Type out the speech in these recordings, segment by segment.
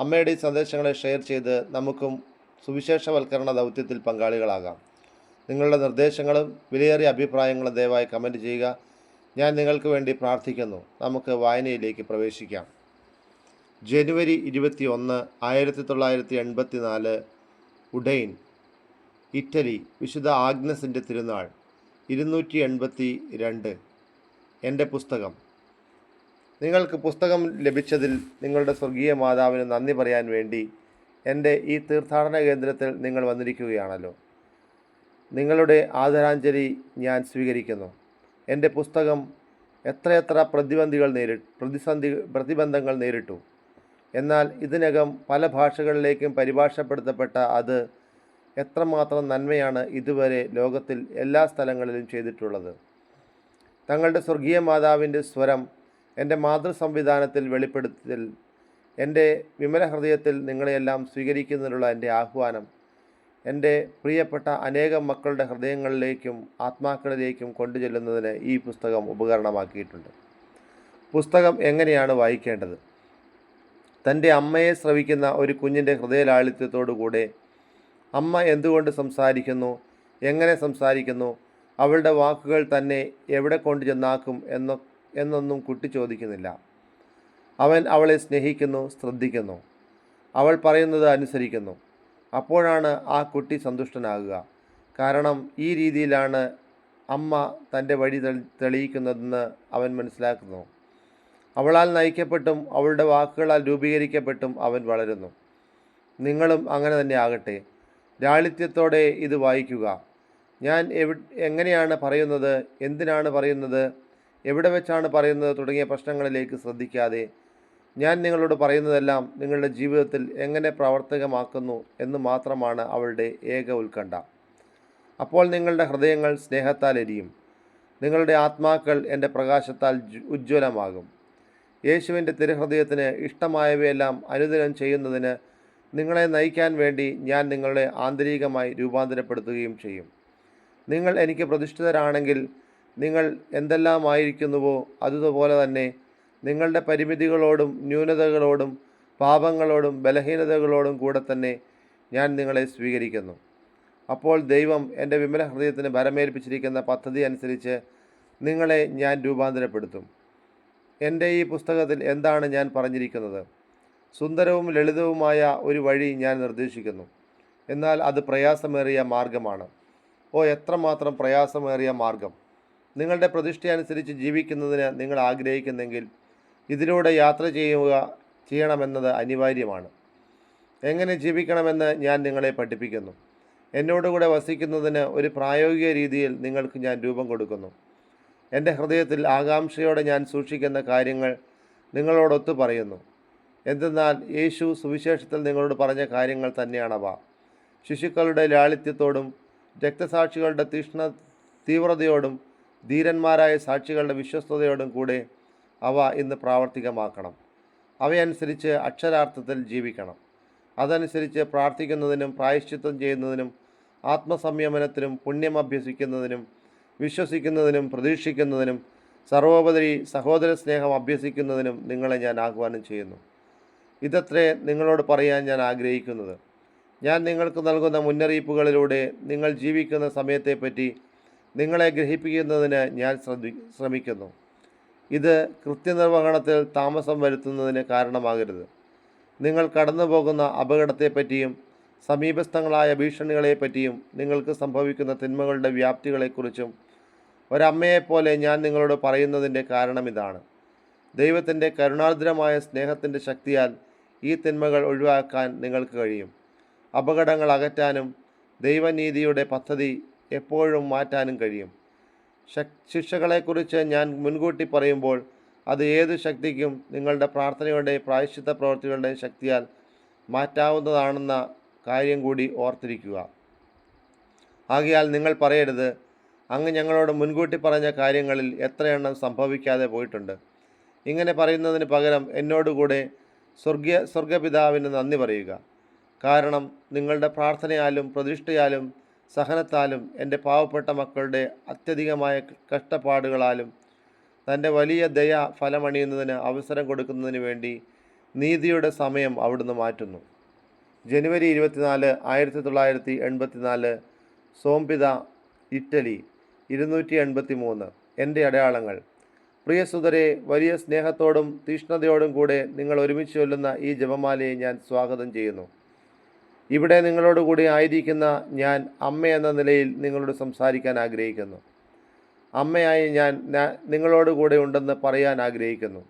അമ്മയുടെ ഈ സന്ദേശങ്ങളെ ഷെയർ ചെയ്ത് നമുക്കും സുവിശേഷവൽക്കരണ ദൗത്യത്തിൽ പങ്കാളികളാകാം. നിങ്ങളുടെ നിർദ്ദേശങ്ങളും വിലയേറിയ അഭിപ്രായങ്ങളും ദയവായി കമന്റ് ചെയ്യുക. ഞാൻ നിങ്ങൾക്ക് വേണ്ടി പ്രാർത്ഥിക്കുന്നു. നമുക്ക് വായനയിലേക്ക് പ്രവേശിക്കാം. ജനുവരി ഇരുപത്തി ഒന്ന് ആയിരത്തി തൊള്ളായിരത്തി എൺപത്തി നാല് ഉഡൈൻ ഇറ്റലി വിശുദ്ധ ആഗ്നസിന്റെ തിരുനാൾ ഇരുന്നൂറ്റി എൺപത്തി രണ്ട് എന്റെ പുസ്തകം നിങ്ങൾക്ക് പുസ്തകം ലഭിച്ചതിൽ നിങ്ങളുടെ സ്വർഗീയ മാതാവിന് നന്ദി പറയാൻ വേണ്ടി എന്റെ ഈ തീർത്ഥാടന കേന്ദ്രത്തിൽ നിങ്ങൾ വന്നിരിക്കുകയാണല്ലോ. നിങ്ങളുടെ ആദരാഞ്ജലി ഞാൻ സ്വീകരിക്കുന്നു. എന്റെ പുസ്തകം എത്രയെത്ര പ്രതിബന്ധികൾ നേരി പ്രതിസന്ധി പ്രതിബന്ധങ്ങൾ നേരിട്ടു. എന്നാൽ ഇതിനകം പല ഭാഷകളിലേക്കും പരിഭാഷപ്പെടുത്തപ്പെട്ട അത് എത്രമാത്രം നന്മയാണ് ഇതുവരെ ലോകത്തിൽ എല്ലാ സ്ഥലങ്ങളിലും ചെയ്തിട്ടുള്ളത്. തങ്ങളുടെ സ്വർഗീയ മാതാവിന്റെ സ്വരം എന്റെ മാതൃ സംവിധാനത്തിൽ വെളിപ്പെടുത്തൽ എന്റെ വിമല ഹൃദയത്തിൽ നിങ്ങളെയെല്ലാം സ്വീകരിക്കുന്നതിനുള്ള എന്റെ ആഹ്വാനം എന്റെ പ്രിയപ്പെട്ട അനേകം മക്കളുടെ ഹൃദയങ്ങളിലേക്കും ആത്മാക്കളിലേക്കും കൊണ്ടുചെല്ലുന്നതിന് ഈ പുസ്തകം ഉപകരണമാക്കിയിട്ടുണ്ട്. പുസ്തകം എങ്ങനെയാണ് വായിക്കേണ്ടത്? തന്റെ അമ്മയെ ശ്രവിക്കുന്ന ഒരു കുഞ്ഞിന്റെ ഹൃദയലാളിത്യത്തോടുകൂടെ അമ്മ എന്തുകൊണ്ട് സംസാരിക്കുന്നു എങ്ങനെ സംസാരിക്കുന്നു അവളുടെ വാക്കുകൾ തന്നെ എവിടെ കൊണ്ടു ചെന്നാക്കും എന്നൊ എന്നൊന്നും കുട്ടി ചോദിക്കുന്നില്ല. അവൻ അവളെ സ്നേഹിക്കുന്നു ശ്രദ്ധിക്കുന്നു. അവൾ പറയുന്നത് അനുസരിക്കുന്നു. അപ്പോഴാണ് ആ കുട്ടി സന്തുഷ്ടനാകുക. കാരണം ഈ രീതിയിലാണ് അമ്മ തന്റെ വഴി തെളിയിക്കുന്നതെന്ന് അവൻ മനസ്സിലാക്കുന്നു. അവളാൽ നയിക്കപ്പെട്ടും അവളുടെ വാക്കുകളാൽ രൂപീകരിക്കപ്പെട്ടും അവൻ വളരുന്നു. നിങ്ങളും അങ്ങനെ തന്നെ ആകട്ടെ. ലാളിത്യത്തോടെ ഇത് വായിക്കുക. ഞാൻ എവി എങ്ങനെയാണ് പറയുന്നത്? എന്തിനാണ് പറയുന്നത്? എവിടെ വെച്ചാണ് പറയുന്നത് തുടങ്ങിയ പ്രശ്നങ്ങളിലേക്ക് ശ്രദ്ധിക്കാതെ ഞാൻ നിങ്ങളോട് പറയുന്നതെല്ലാം നിങ്ങളുടെ ജീവിതത്തിൽ എങ്ങനെ പ്രാവർത്തികമാക്കുന്നു എന്ന് മാത്രമാണ് അവളുടെ ഏക ഉത്കണ്ഠ. അപ്പോൾ നിങ്ങളുടെ ഹൃദയങ്ങൾ സ്നേഹത്താൽ എരിയും. നിങ്ങളുടെ ആത്മാക്കൾ എന്റെ പ്രകാശത്താൽ ഉജ്ജ്വലമാകും. യേശുവിന്റെ തിരുഹൃദയത്തിന് ഇഷ്ടമായവയെല്ലാം അനുദിനം ചെയ്യുന്നതിന് നിങ്ങളെ നയിക്കാൻ വേണ്ടി ഞാൻ നിങ്ങളെ ആന്തരികമായി രൂപാന്തരപ്പെടുത്തുകയും ചെയ്യും. നിങ്ങൾ എനിക്ക് പ്രതിഷ്ഠിതരാണെങ്കിൽ നിങ്ങൾ എന്തെല്ലാമായിരിക്കുന്നുവോ അതുപോലെ തന്നെ നിങ്ങളുടെ പരിമിതികളോടും ന്യൂനതകളോടും പാപങ്ങളോടും ബലഹീനതകളോടും കൂടെ തന്നെ ഞാൻ നിങ്ങളെ സ്വീകരിക്കുന്നു. അപ്പോൾ ദൈവം എന്റെ വിമല ഹൃദയത്തിന് ഭരമേൽപ്പിച്ചിരിക്കുന്ന പദ്ധതി അനുസരിച്ച് നിങ്ങളെ ഞാൻ രൂപാന്തരപ്പെടുത്തും. എന്റെ ഈ പുസ്തകത്തിൽ എന്താണ് ഞാൻ പറഞ്ഞിരിക്കുന്നത്? സുന്ദരവും ലളിതവുമായ ഒരു വഴി ഞാൻ നിർദ്ദേശിക്കുന്നു. എന്നാൽ അത് പ്രയാസമേറിയ മാർഗമാണ്. ഓ എത്രമാത്രം പ്രയാസമേറിയ മാർഗം. നിങ്ങളുടെ പ്രതിഷ്ഠയനുസരിച്ച് ജീവിക്കുന്നതിന് നിങ്ങൾ ആഗ്രഹിക്കുന്നെങ്കിൽ ഇതിലൂടെ യാത്ര ചെയ്യുക ചെയ്യണമെന്നത് അനിവാര്യമാണ്. എങ്ങനെ ജീവിക്കണമെന്ന് ഞാൻ നിങ്ങളെ പഠിപ്പിക്കുന്നു. എന്നോടുകൂടെ വസിക്കുന്നതിന് ഒരു പ്രായോഗിക രീതിയിൽ നിങ്ങൾക്ക് ഞാൻ രൂപം കൊടുക്കുന്നു. എന്റെ ഹൃദയത്തിൽ ആകാംക്ഷയോടെ ഞാൻ സൂക്ഷിക്കുന്ന കാര്യങ്ങൾ നിങ്ങളോടൊത്തു പറയുന്നു. എന്തെന്നാൽ യേശു സുവിശേഷത്തിൽ നിങ്ങളോട് പറഞ്ഞ കാര്യങ്ങൾ തന്നെയാണവ. ശിശുക്കളുടെ ലാളിത്യത്തോടും രക്തസാക്ഷികളുടെ തീഷ്ണ തീവ്രതയോടും ധീരന്മാരായ സാക്ഷികളുടെ വിശ്വസ്തയോടും കൂടെ അവ ഇന്ന് പ്രാവർത്തികമാക്കണം. അവയനുസരിച്ച് അക്ഷരാർത്ഥത്തിൽ ജീവിക്കണം. അതനുസരിച്ച് പ്രാർത്ഥിക്കുന്നതിനും പ്രായശ്ചിത്തം ചെയ്യുന്നതിനും ആത്മസംയമനത്തിനും പുണ്യം അഭ്യസിക്കുന്നതിനും വിശ്വസിക്കുന്നതിനും പ്രതീക്ഷിക്കുന്നതിനും സർവോപരി സഹോദര സ്നേഹം അഭ്യസിക്കുന്നതിനും നിങ്ങളെ ഞാൻ ആഹ്വാനം ചെയ്യുന്നു. ഇതത്രേ നിങ്ങളോട് പറയാൻ ഞാൻ ആഗ്രഹിക്കുന്നത്. ഞാൻ നിങ്ങൾക്ക് നൽകുന്ന മുന്നറിയിപ്പുകളിലൂടെ നിങ്ങൾ ജീവിക്കുന്ന സമയത്തെപ്പറ്റി നിങ്ങളെ ഗ്രഹിപ്പിക്കുന്നതിന് ഞാൻ ശ്രദ്ധി ശ്രമിക്കുന്നു. ഇത് കൃത്യനിർവഹണത്തിൽ താമസം വരുത്തുന്നതിന് കാരണമാകരുത്. നിങ്ങൾ കടന്നു പോകുന്ന അപകടത്തെപ്പറ്റിയും സമീപസ്ഥങ്ങളായ ഭീഷണികളെപ്പറ്റിയും നിങ്ങൾക്ക് സംഭവിക്കുന്ന തിന്മകളുടെ വ്യാപ്തികളെക്കുറിച്ചും ഒരമ്മയെപ്പോലെ ഞാൻ നിങ്ങളോട് പറയുന്നതിന്റെ കാരണം ഇതാണ്. ദൈവത്തിന്റെ കരുണാർദ്രമായ സ്നേഹത്തിന്റെ ശക്തിയാൽ ഈ തിന്മകൾ ഒഴിവാക്കാൻ നിങ്ങൾക്ക് കഴിയും. അപകടങ്ങൾ അകറ്റാനും ദൈവനീതിയുടെ പദ്ധതി എപ്പോഴും മാറ്റാനും കഴിയും. ശക് ശിക്ഷകളെക്കുറിച്ച് ഞാൻ മുൻകൂട്ടി പറയുമ്പോൾ അത് ഏത് ശക്തിക്കും നിങ്ങളുടെ പ്രാർത്ഥനയുടെ പ്രായശ്ചിത്ത പ്രവൃത്തികളുടെയും ശക്തിയാൽ മാറ്റാവുന്നതാണെന്ന കാര്യം കൂടി ഓർത്തിരിക്കുക. ആകയാൽ നിങ്ങൾ പറയരുത് അങ്ങ് ഞങ്ങളോട് മുൻകൂട്ടി പറഞ്ഞ കാര്യങ്ങളിൽ എത്രയെണ്ണം സംഭവിക്കാതെ പോയിട്ടുണ്ട്. ഇങ്ങനെ പറയുന്നതിന് പകരം എന്നോടുകൂടെ സ്വർഗീയ സ്വർഗപിതാവിന് നന്ദി പറയുക. കാരണം നിങ്ങളുടെ പ്രാർത്ഥനയാലും പ്രതിഷ്ഠയാലും സഹനത്താലും എന്റെ പാവപ്പെട്ട മക്കളുടെ അത്യധികമായ കഷ്ടപ്പാടുകളാലും തന്റെ വലിയ ദയ ഫലമണിയുന്നതിന് അവസരം കൊടുക്കുന്നതിന് വേണ്ടി നീതിയുടെ സമയം അവിടുന്ന് മാറ്റുന്നു. ജനുവരി ഇരുപത്തിനാല് ആയിരത്തി തൊള്ളായിരത്തി എൺപത്തിനാല് സോംപിത ഇറ്റലി ഇരുന്നൂറ്റി എൺപത്തി മൂന്ന് എന്റെ അടയാളങ്ങൾ. പ്രിയ സുതരെ വലിയ സ്നേഹത്തോടും തീഷ്ണതയോടും കൂടെ നിങ്ങൾ ഒരുമിച്ച് ചൊല്ലുന്ന ഈ ജപമാലയെ ഞാൻ സ്വാഗതം ചെയ്യുന്നു. ഇവിടെ നിങ്ങളോട് കൂടി ആയിരിക്കുന്ന ഞാൻ അമ്മ എന്ന നിലയിൽ നിങ്ങളോട് സംസാരിക്കാൻ ആഗ്രഹിക്കുന്നു. അമ്മയായി ഞാൻ നിങ്ങളോട് കൂടെ ഉണ്ടെന്ന് പറയാൻ ആഗ്രഹിക്കുന്നു.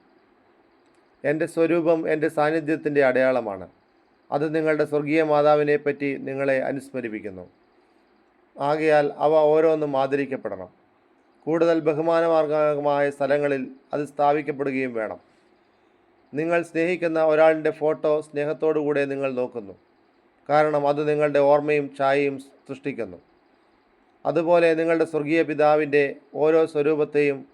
എന്റെ സ്വരൂപം എന്റെ സാന്നിധ്യത്തിന്റെ അടയാളമാണ്. അത് നിങ്ങളുടെ സ്വർഗീയ മാതാവിനെ പറ്റി നിങ്ങളെ അനുസ്മരിപ്പിക്കുന്നു. ആകയാൽ അവ ഓരോന്നും ആദരിക്കപ്പെടണം. കൂടുതൽ ബഹുമാനമാർഗമായ സ്ഥലങ്ങളിൽ അത് സ്ഥാപിക്കപ്പെടുകയും വേണം. നിങ്ങൾ സ്നേഹിക്കുന്ന ഒരാളിന്റെ ഫോട്ടോ സ്നേഹത്തോടുകൂടെ നിങ്ങൾ നോക്കുന്നു. കാരണം അത് നിങ്ങളുടെ ഓർമ്മയും ഛായയും സൃഷ്ടിക്കുന്നു. അതുപോലെ നിങ്ങളുടെ സ്വർഗീയ പിതാവിന്റെ ഓരോ സ്വരൂപത്തെയും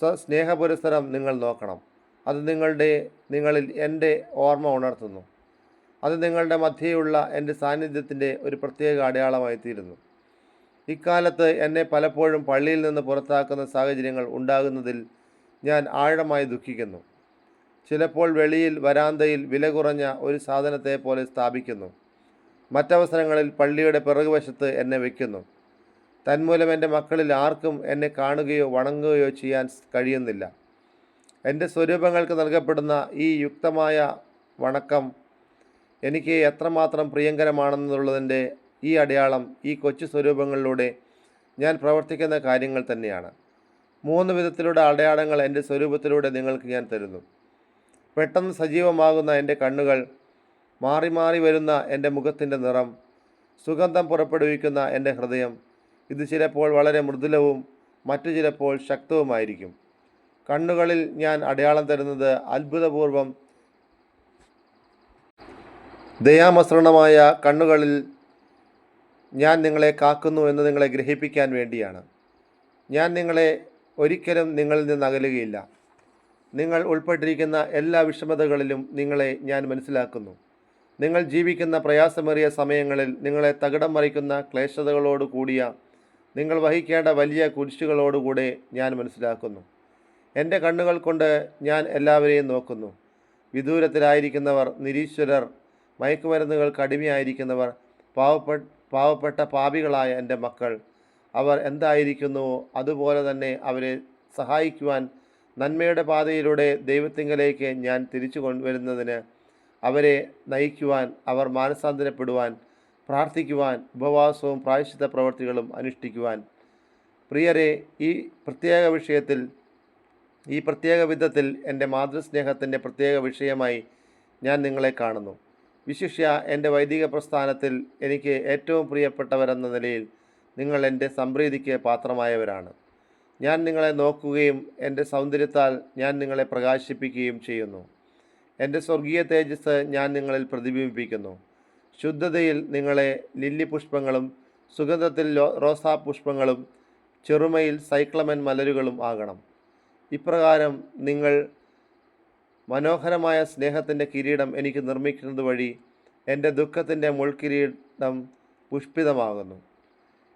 സ- സ്നേഹപുരസ്സരം നിങ്ങൾ നോക്കണം. അത് നിങ്ങളുടെ നിങ്ങളിൽ എന്റെ ഓർമ്മ ഉണർത്തുന്നു. അത് നിങ്ങളുടെ മധ്യയുള്ള എന്റെ സാന്നിധ്യത്തിന്റെ ഒരു പ്രത്യേക അടയാളമായി തീരുന്നു. ഇക്കാലത്ത് എന്നെ പലപ്പോഴും പള്ളിയിൽ നിന്ന് പുറത്താക്കുന്ന സാഹചര്യങ്ങൾ ഉണ്ടാകുന്നതിൽ ഞാൻ ആഴമായി ദുഃഖിക്കുന്നു. ചിലപ്പോൾ വെളിയിൽ വരാന്തയിൽ വില കുറഞ്ഞ ഒരു സാധനത്തെ പോലെ സ്ഥാപിക്കുന്നു. മറ്റവസരങ്ങളിൽ പള്ളിയുടെ പിറകുവശത്ത് എന്നെ വയ്ക്കുന്നു തന്മൂലം എന്റെ മക്കളിൽ ആർക്കും എന്നെ കാണുകയോ വണങ്ങുകയോ ചെയ്യാൻ കഴിയുന്നില്ല. എന്റെ സ്വരൂപങ്ങൾക്ക് നൽകപ്പെടുന്ന ഈ യുക്തമായ വണക്കം എനിക്ക് എത്രമാത്രം പ്രിയങ്കരമാണെന്നുള്ളതിന്റെ ഈ അടയാളം ഈ കൊച്ചു സ്വരൂപങ്ങളിലൂടെ ഞാൻ പ്രവർത്തിക്കുന്ന കാര്യങ്ങൾ തന്നെയാണ്. മൂന്ന് വിധത്തിലുള്ള അടയാളങ്ങൾ എന്റെ സ്വരൂപത്തിലൂടെ നിങ്ങൾക്ക് ഞാൻ തരുന്നു. പെട്ടെന്ന് സജീവമാകുന്ന എന്റെ കണ്ണുകൾ മാറി മാറി വരുന്ന എന്റെ മുഖത്തിന്റെ നിറം സുഗന്ധം പുറപ്പെടുവിക്കുന്ന എന്റെ ഹൃദയം. ഇത് ചിലപ്പോൾ വളരെ മൃദുലവും മറ്റു ചിലപ്പോൾ ശക്തവുമായിരിക്കും. കണ്ണുകളിൽ ഞാൻ അടയാളം തരുന്നത് അത്ഭുതപൂർവം ദയാമസൃണമായ കണ്ണുകളിൽ ഞാൻ നിങ്ങളെ കാക്കുന്നു എന്ന് നിങ്ങളെ ഗ്രഹിപ്പിക്കാൻ വേണ്ടിയാണ്. ഞാൻ നിങ്ങളെ ഒരിക്കലും നിങ്ങളിൽ നിന്ന് അകലുകയില്ല. നിങ്ങൾ ഉൾപ്പെട്ടിരിക്കുന്ന എല്ലാ വിഷമതകളിലും നിങ്ങളെ ഞാൻ മനസ്സിലാക്കുന്നു. നിങ്ങൾ ജീവിക്കുന്ന പ്രയാസമേറിയ സമയങ്ങളിൽ നിങ്ങളെ തകിടം മറിക്കുന്ന ക്ലേശതകളോട് കൂടിയ നിങ്ങൾ വഹിക്കേണ്ട വലിയ കുരിശുകളോടുകൂടെ ഞാൻ മനസ്സിലാക്കുന്നു. എന്റെ കണ്ണുകൾ കൊണ്ട് ഞാൻ എല്ലാവരെയും നോക്കുന്നു. വിദൂരത്തിലായിരിക്കുന്നവർ നിരീശ്വരർ മയക്കുമരുന്നുകൾക്ക് അടിമയായിരിക്കുന്നവർ പാവപ്പെട്ട പാവപ്പെട്ട പാപികളായ എന്റെ മക്കൾ. അവർ എന്തായിരിക്കുന്നുവോ അതുപോലെ തന്നെ അവരെ സഹായിക്കുവാൻ നന്മയുടെ പാതയിലൂടെ ദൈവത്തിങ്കലേക്ക് ഞാൻ തിരിച്ചു കൊണ്ടുവരുന്നതിന് അവരെ നയിക്കുവാൻ അവർ മാനസാന്തരപ്പെടുവാൻ പ്രാർത്ഥിക്കുവാൻ ഉപവാസവും പ്രായശ്ചിത്ത പ്രവർത്തികളും അനുഷ്ഠിക്കുവാൻ. പ്രിയരെ ഈ പ്രത്യേക വിഷയത്തിൽ ഈ പ്രത്യേക വിധത്തിൽ എന്റെ മാതൃസ്നേഹത്തിന്റെ പ്രത്യേക വിഷയമായി ഞാൻ നിങ്ങളെ കാണുന്നു. വിശിഷ്യ എന്റെ വൈദിക പ്രസ്ഥാനത്തിൽ എനിക്ക് ഏറ്റവും പ്രിയപ്പെട്ടവരെന്ന നിലയിൽ നിങ്ങൾ എന്റെ സംപ്രീതിക്ക് പാത്രമായവരാണ്. ഞാൻ നിങ്ങളെ നോക്കുകയും എന്റെ സൗന്ദര്യത്താൽ ഞാൻ നിങ്ങളെ പ്രകാശിപ്പിക്കുകയും ചെയ്യുന്നു. എന്റെ സ്വർഗീയ തേജസ് ഞാൻ നിങ്ങളിൽ പ്രതിബിംബിപ്പിക്കുന്നു. ശുദ്ധതയിൽ നിങ്ങളെ ലില്ലി പുഷ്പങ്ങളും സുഗന്ധത്തിൽ റോസാ പുഷ്പങ്ങളും ചെറുമയിൽ സൈക്ലമൻ മലരുകളും ആകണം. ഇപ്രകാരം നിങ്ങൾ മനോഹരമായ സ്നേഹത്തിന്റെ കിരീടം എനിക്ക് നിർമ്മിക്കുന്നത് വഴി എന്റെ ദുഃഖത്തിന്റെ മുൾക്കിരീടം പുഷ്പിതമാകുന്നു.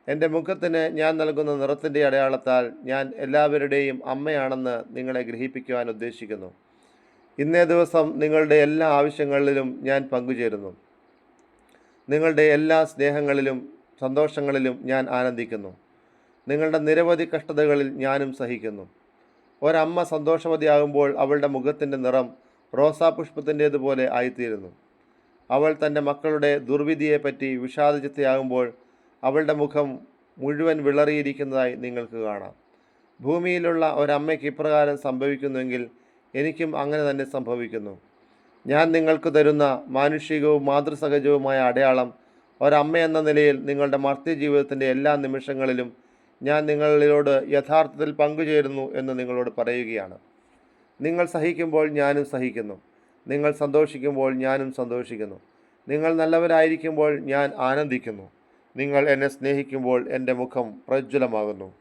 എന്റെ മുഖത്തിന് ഞാൻ നൽകുന്ന നിറത്തിന്റെ അടയാളത്താൽ ഞാൻ എല്ലാവരുടെയും അമ്മയാണെന്ന് നിങ്ങളെ ഗ്രഹിപ്പിക്കുവാൻ ഉദ്ദേശിക്കുന്നു. ഇന്നേ ദിവസം നിങ്ങളുടെ എല്ലാ ആവശ്യങ്ങളിലും ഞാൻ പങ്കുചേരുന്നു. നിങ്ങളുടെ എല്ലാ സ്നേഹങ്ങളിലും സന്തോഷങ്ങളിലും ഞാൻ ആനന്ദിക്കുന്നു. നിങ്ങളുടെ നിരവധി കഷ്ടതകളിൽ ഞാനും സഹിക്കുന്നു. ഒരമ്മ സന്തോഷവതിയാകുമ്പോൾ അവളുടെ മുഖത്തിന്റെ നിറം റോസാപുഷ്പത്തിന്റേതുപോലെ ആയിത്തീരുന്നു. അവൾ തന്റെ മക്കളുടെ ദുർവിധിയെപ്പറ്റി വിഷാദചിത്തയാകുമ്പോൾ അവളുടെ മുഖം മുഴുവൻ വിളറിയിരിക്കുന്നതായി നിങ്ങൾക്ക് കാണാം. ഭൂമിയിലുള്ള ഒരമ്മയ്ക്ക് ഇപ്രകാരം സംഭവിക്കുന്നുവെങ്കിൽ എനിക്കും അങ്ങനെ തന്നെ സംഭവിക്കുന്നു. ഞാൻ നിങ്ങൾക്ക് തരുന്ന മാനുഷികവും മാതൃസഹജവുമായ അടയാളം ഒരമ്മ എന്ന നിലയിൽ നിങ്ങളുടെ മർത്യ ജീവിതത്തിന്റെ എല്ലാ നിമിഷങ്ങളിലും ഞാൻ നിങ്ങളിലോട് യഥാർത്ഥത്തിൽ പങ്കുചേരുന്നു എന്ന് നിങ്ങളോട് പറയുകയാണ്. നിങ്ങൾ സഹിക്കുമ്പോൾ ഞാനും സഹിക്കുന്നു. നിങ്ങൾ സന്തോഷിക്കുമ്പോൾ ഞാനും സന്തോഷിക്കുന്നു. നിങ്ങൾ നല്ലവരായിരിക്കുമ്പോൾ ഞാൻ ആനന്ദിക്കുന്നു. നിങ്ങൾ എന്നെ സ്നേഹിക്കുമ്പോൾ എന്റെ മുഖം പ്രജ്വലമാകുന്നു.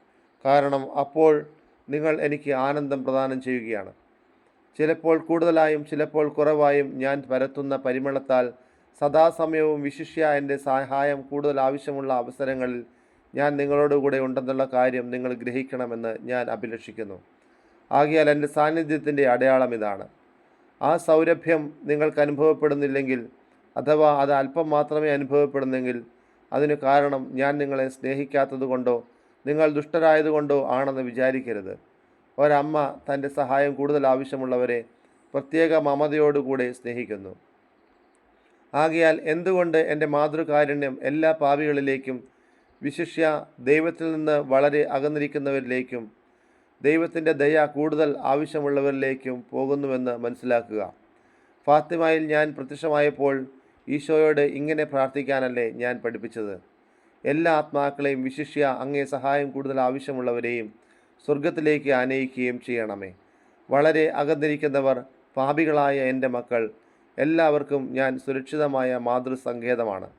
കാരണം അപ്പോൾ നിങ്ങൾ എനിക്ക് ആനന്ദം പ്രദാനം ചെയ്യുകയാണ്. ചിലപ്പോൾ കൂടുതലായും ചിലപ്പോൾ കുറവായും ഞാൻ പരത്തുന്ന പരിമളത്താൽ സദാസമയവും വിശിഷ്യ എന്റെ സഹായം കൂടുതൽ ആവശ്യമുള്ള അവസരങ്ങളിൽ ഞാൻ നിങ്ങളോടുകൂടെ ഉണ്ടെന്നുള്ള കാര്യം നിങ്ങൾ ഗ്രഹിക്കണമെന്ന് ഞാൻ അഭിലഷിക്കുന്നു. ആകിയാൽ എന്റെ സാന്നിധ്യത്തിന്റെ അടയാളം ഇതാണ്. ആ സൗരഭ്യം നിങ്ങൾക്ക് അനുഭവപ്പെടുന്നില്ലെങ്കിൽ അഥവാ അത് അല്പം മാത്രമേ അനുഭവപ്പെടുന്നെങ്കിൽ അതിന് കാരണം ഞാൻ നിങ്ങളെ സ്നേഹിക്കാത്തതുകൊണ്ടോ നിങ്ങൾ ദുഷ്ടരായതുകൊണ്ടോ ആണെന്ന് വിചാരിക്കരുത്. ഒരമ്മ തന്റെ സഹായം കൂടുതൽ ആവശ്യമുള്ളവരെ പ്രത്യേക മമതയോടുകൂടെ സ്നേഹിക്കുന്നു. ആകയാൽ എന്തുകൊണ്ട് എന്റെ മാതൃകാരുണ്യം എല്ലാ പാവികളിലേക്കും വിശിഷ്യ ദൈവത്തിൽ നിന്ന് വളരെ അകന്നിരിക്കുന്നവരിലേക്കും ദൈവത്തിന്റെ ദയ കൂടുതൽ ആവശ്യമുള്ളവരിലേക്കും പോകുന്നുവെന്ന് മനസ്സിലാക്കുക. ഫാത്തിമയിൽ ഞാൻ പ്രത്യക്ഷമായപ്പോൾ ഈശോയോട് ഇങ്ങനെ പ്രാർത്ഥിക്കാനല്ലേ ഞാൻ പഠിപ്പിച്ചത്. എല്ലാ ആത്മാക്കളെയും വിശിഷ്യ അങ്ങേ സഹായം കൂടുതൽ ആവശ്യമുള്ളവരെയും സ്വർഗത്തിലേക്ക് ആനയിക്കുകയും ചെയ്യണമേ. വളരെ അകന്നിരിക്കുന്നവർ പാപികളായ എന്റെ മക്കൾ എല്ലാവർക്കും ഞാൻ സുരക്ഷിതമായ മാതൃസങ്കേതമാണ്.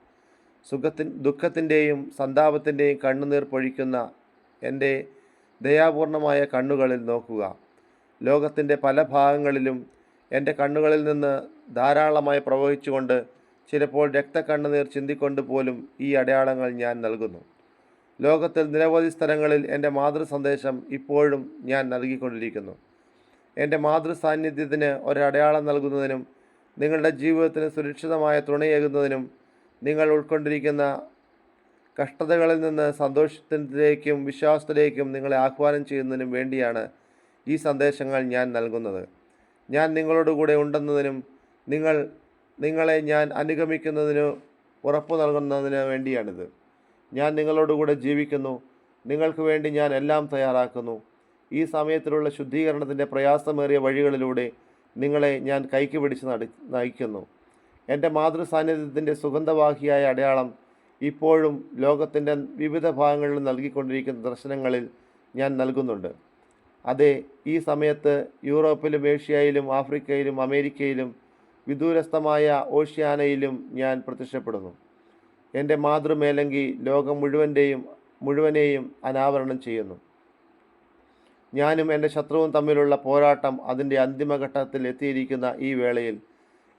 സുഖത്തിൻ ദുഃഖത്തിന്റെയും സന്താപത്തിന്റെയും കണ്ണുനീർ പൊഴിക്കുന്ന എന്റെ ദയാപൂർണമായ കണ്ണുകളിൽ നോക്കുക. ലോകത്തിന്റെ പല ഭാഗങ്ങളിലും എന്റെ കണ്ണുകളിൽ നിന്ന് ധാരാളമായി പ്രവഹിച്ചുകൊണ്ട് ചിലപ്പോൾ രക്തക്കണ്ണുനീർ ചിന്തിക്കൊണ്ട് പോലും ഈ അടയാളങ്ങൾ ഞാൻ നൽകുന്നു. ലോകത്തിൽ നിരവധി സ്ഥലങ്ങളിൽ എന്റെ മാതൃ സന്ദേശം ഇപ്പോഴും ഞാൻ നൽകിക്കൊണ്ടിരിക്കുന്നു. എന്റെ മാതൃ സാന്നിധ്യത്തിന് ഒരടയാളം നൽകുന്നതിനും നിങ്ങളുടെ ജീവിതത്തിന് സുരക്ഷിതമായ തുണയേകുന്നതിനും നിങ്ങൾ ഉൾക്കൊണ്ടിരിക്കുന്ന കഷ്ടതകളിൽ നിന്ന് സന്തോഷത്തിലേക്കും വിശ്വാസത്തിലേക്കും നിങ്ങളെ ആഹ്വാനം ചെയ്യുന്നതിനും വേണ്ടിയാണ് ഈ സന്ദേശങ്ങൾ ഞാൻ നൽകുന്നത്. ഞാൻ നിങ്ങളോടുകൂടെ ഉണ്ടെന്നതിനും നിങ്ങൾ നിങ്ങളെ ഞാൻ അനുഗമിക്കുന്നതിന് ഉറപ്പു നൽകുന്നതിന് വേണ്ടിയാണിത്. ഞാൻ നിങ്ങളോടുകൂടെ ജീവിക്കുന്നു. നിങ്ങൾക്ക് വേണ്ടി ഞാൻ എല്ലാം തയ്യാറാക്കുന്നു. ഈ സമയത്തിലുള്ള ശുദ്ധീകരണത്തിന്റെ പ്രയാസമേറിയ വഴികളിലൂടെ നിങ്ങളെ ഞാൻ കൈക്ക് പിടിച്ച് നട നയിക്കുന്നു. എന്റെ മാതൃ സാന്നിധ്യത്തിന്റെ സുഗന്ധവാഹിയായ അടയാളം ഇപ്പോഴും ലോകത്തിന്റെ വിവിധ ഭാഗങ്ങളിൽ നൽകിക്കൊണ്ടിരിക്കുന്ന ദർശനങ്ങളിൽ ഞാൻ നൽകുന്നുണ്ട്. അതെ ഈ സമയത്ത് യൂറോപ്പിലും ഏഷ്യയിലും ആഫ്രിക്കയിലും അമേരിക്കയിലും വിദൂരസ്ഥമായ ഓഷ്യാനയിലും ഞാൻ പ്രത്യക്ഷപ്പെടുന്നു. എന്റെ മാതൃമേലങ്കി ലോകം മുഴുവന്റെയും മുഴുവനെയും അനാവരണം ചെയ്യുന്നു. ഞാനും എന്റെ ശത്രുവും തമ്മിലുള്ള പോരാട്ടം അതിന്റെ അന്തിമഘട്ടത്തിൽ എത്തിയിരിക്കുന്ന ഈ വേളയിൽ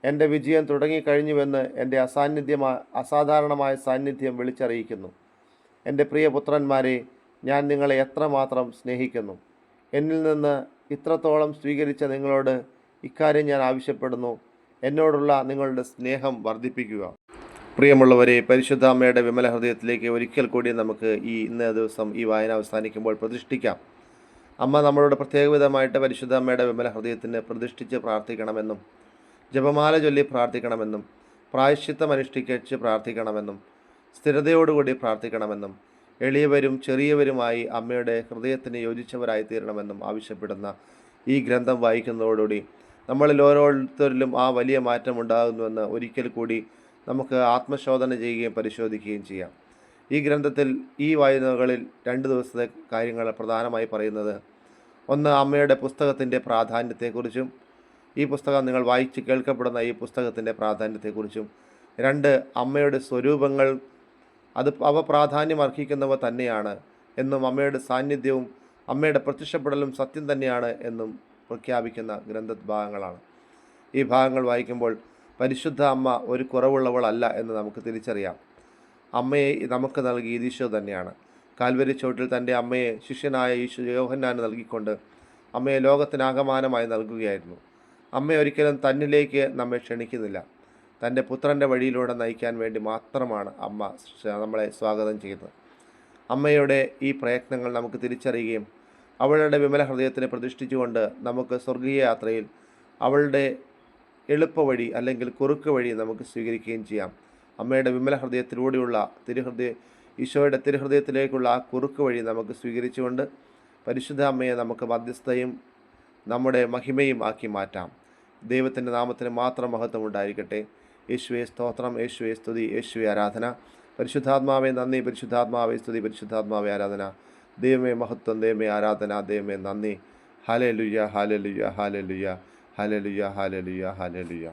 എന്റെ വിജയം തുടങ്ങിക്കഴിഞ്ഞുവെന്ന് എന്റെ അസാന്നിധ്യമായ അസാധാരണമായ സാന്നിധ്യം വിളിച്ചറിയിക്കുന്നു. എന്റെ പ്രിയ പുത്രന്മാരെ ഞാൻ നിങ്ങളെ എത്രമാത്രം സ്നേഹിക്കുന്നു. എന്നിൽ നിന്ന് ഇത്രത്തോളം സ്വീകരിച്ച നിങ്ങളോട് ഇക്കാര്യം ഞാൻ ആവശ്യപ്പെടുന്നു. എന്നോടുള്ള നിങ്ങളുടെ സ്നേഹം വർദ്ധിപ്പിക്കുക. പ്രിയമുള്ളവരെ പരിശുദ്ധ അമ്മയുടെ വിമല ഹൃദയത്തിലേക്ക് ഒരിക്കൽ കൂടി നമുക്ക് ഈ ഇന്നേ ദിവസം ഈ വായന അവസാനിക്കുമ്പോൾ പ്രതിഷ്ഠിക്കാം. അമ്മ നമ്മളോട് പ്രത്യേകവിധമായിട്ട് പരിശുദ്ധ അമ്മയുടെ വിമല ഹൃദയത്തിന് പ്രതിഷ്ഠിച്ച് പ്രാർത്ഥിക്കണമെന്നും ജപമാല ചൊല്ലി പ്രാർത്ഥിക്കണമെന്നും പ്രായശ്ചിത്തം അനുഷ്ഠിക്കച്ച് പ്രാർത്ഥിക്കണമെന്നും സ്ഥിരതയോടുകൂടി പ്രാർത്ഥിക്കണമെന്നും എളിയവരും ചെറിയവരുമായി അമ്മയുടെ ഹൃദയത്തിന് യോജിച്ചവരായി തീരണമെന്നും ആവശ്യപ്പെടുന്ന ഈ ഗ്രന്ഥം വായിക്കുന്നതോടുകൂടി നമ്മളിൽ ഓരോരുത്തരിലും ആ വലിയ മാറ്റം ഉണ്ടാകുന്നുവെന്ന് ഒരിക്കൽ കൂടി നമുക്ക് ആത്മശോധന ചെയ്യുകയും പരിശോധിക്കുകയും ചെയ്യാം. ഈ ഗ്രന്ഥത്തിൽ ഈ വായനകളിൽ രണ്ട് ദിവസത്തെ കാര്യങ്ങൾ പ്രധാനമായി പറയുന്നത് ഒന്ന് അമ്മയുടെ പുസ്തകത്തിന്റെ പ്രാധാന്യത്തെക്കുറിച്ചും ഈ പുസ്തകം നിങ്ങൾ വായിച്ച് കേൾക്കപ്പെടുന്ന ഈ പുസ്തകത്തിന്റെ പ്രാധാന്യത്തെക്കുറിച്ചും രണ്ട് അമ്മയുടെ സ്വരൂപങ്ങൾ അത് അവ പ്രാധാന്യം അർഹിക്കുന്നവ തന്നെയാണ് എന്നും അമ്മയുടെ സാന്നിധ്യവും അമ്മയുടെ പ്രത്യക്ഷപ്പെടലും സത്യം തന്നെയാണ് എന്നും പ്രഖ്യാപിക്കുന്ന ഗ്രന്ഥഭാഗങ്ങളാണ്. ഈ ഭാഗങ്ങൾ വായിക്കുമ്പോൾ പരിശുദ്ധ അമ്മ ഒരു കുറവുള്ളവളല്ല എന്ന് നമുക്ക് തിരിച്ചറിയാം. അമ്മയെ നമുക്ക് നൽകിയ ഈശോ തന്നെയാണ്. കാൽവരി ചോട്ടിൽ തന്റെ അമ്മയെ ശിഷ്യനായ ഈശോ യോഹന്നാന് നൽകിക്കൊണ്ട് അമ്മയെ ലോകത്തിനാകമാനമായി നൽകുകയായിരുന്നു. അമ്മ ഒരിക്കലും തന്നിലേക്ക് നമ്മെ ക്ഷണിക്കുന്നില്ല. തന്റെ പുത്രന്റെ വഴിയിലൂടെ നയിക്കാൻ വേണ്ടി മാത്രമാണ് അമ്മ നമ്മളെ സ്വാഗതം ചെയ്യുന്നത്. അമ്മയുടെ ഈ പ്രയത്നങ്ങൾ നമുക്ക് തിരിച്ചറിയുകയും അവളുടെ വിമല ഹൃദയത്തിനെ പ്രതിഷ്ഠിച്ചുകൊണ്ട് നമുക്ക് സ്വർഗീയ യാത്രയിൽ അവളുടെ എളുപ്പവഴി അല്ലെങ്കിൽ കുറുക്ക് വഴി നമുക്ക് സ്വീകരിക്കുകയും ചെയ്യാം. അമ്മയുടെ വിമല ഹൃദയത്തിലൂടെയുള്ള തിരുഹൃദയ ഈശോയുടെ തിരുഹൃദയത്തിലേക്കുള്ള ആ കുറുക്ക് വഴി നമുക്ക് സ്വീകരിച്ചുകൊണ്ട് പരിശുദ്ധ അമ്മയെ നമുക്ക് മധ്യസ്ഥയും നമ്മുടെ മഹിമയും ആക്കി മാറ്റാം. ദൈവത്തിന്റെ നാമത്തിന് മാത്രം മഹത്വം ഉണ്ടായിരിക്കട്ടെ. യേശുവെ സ്തോത്രം യേശുവേ സ്തുതി യേശുവേ ആരാധന. പരിശുദ്ധാത്മാവെ നന്ദി പരിശുദ്ധാത്മാവെ സ്തുതി പരിശുദ്ധാത്മാവെ ആരാധന. ദൈവമേ മഹത്വം ദൈവമേ ആരാധന ദൈവമേ നന്ദി. ഹാലലുയ ഹാലലുയ ഹാലലുയ ഹാലലുയ ഹാലലുയ ലുയ്യ